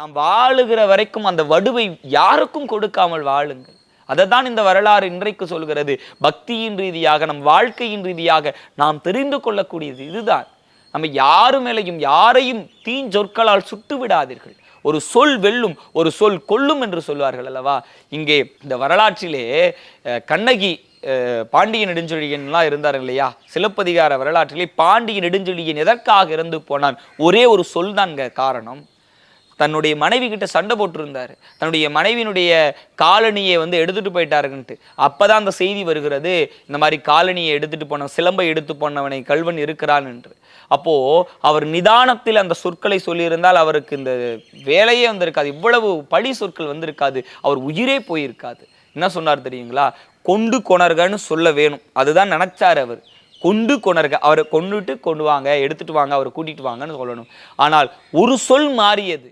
நாம் வாழுகிற வரைக்கும் அந்த வடுவை யாருக்கும் கொடுக்காமல் வாழுங்கள். அதை தான் இந்த வரலாறு இன்றைக்கு சொல்கிறது. பக்தியின் ரீதியாக நம் வாழ்க்கையின் ரீதியாக நாம் தெரிந்து கொள்ளக்கூடியது இதுதான். நம்ம யாரு மேலையும் யாரையும் தீஞ்சொற்களால் சுட்டு விடாதீர்கள். ஒரு சொல் வெல்லும் ஒரு சொல் கொல்லும் என்று சொல்வார்கள் அல்லவா? இங்கே இந்த வரலாற்றிலே கண்ணகி பாண்டிய நெடுஞ்செழியன்லாம் இருந்தார் இல்லையா? சிலப்பதிகார வரலாற்றிலே பாண்டிய நெடுஞ்செழியன் எதற்காக இறந்து போனான்? ஒரே ஒரு சொல் தான் காரணம். தன்னுடைய மனைவி கிட்ட சண்டை போட்டிருந்தாரு. தன்னுடைய மனைவியினுடைய காலணியை வந்து எடுத்துட்டு போயிட்டாருன்ட்டு அப்பதான் அந்த செய்தி வருகிறது இந்த மாதிரி காலணியை எடுத்துட்டு போன சிலம்பை எடுத்து போனவனை கல்வன் இருக்கிறான் என்று அப்போ அவர் நிதானத்தில் அந்த சொற்களை சொல்லியிருந்தால் அவருக்கு இந்த வேலையே வந்திருக்காது இவ்வளவு பழி சொற்கள் வந்திருக்காது அவர் உயிரே போயிருக்காது. என்ன சொன்னார் தெரியுங்களா? கொண்டு கொணர்கன்னு சொல்ல வேணும். அதுதான் நினைச்சார் அவர். கொண்டு கொணர்க அவரை கொண்டுட்டு கொண்டு வாங்க எடுத்துட்டு வாங்க அவரை கூட்டிட்டு வாங்கன்னு சொல்லணும். ஆனால் ஒரு சொல் மாறியது.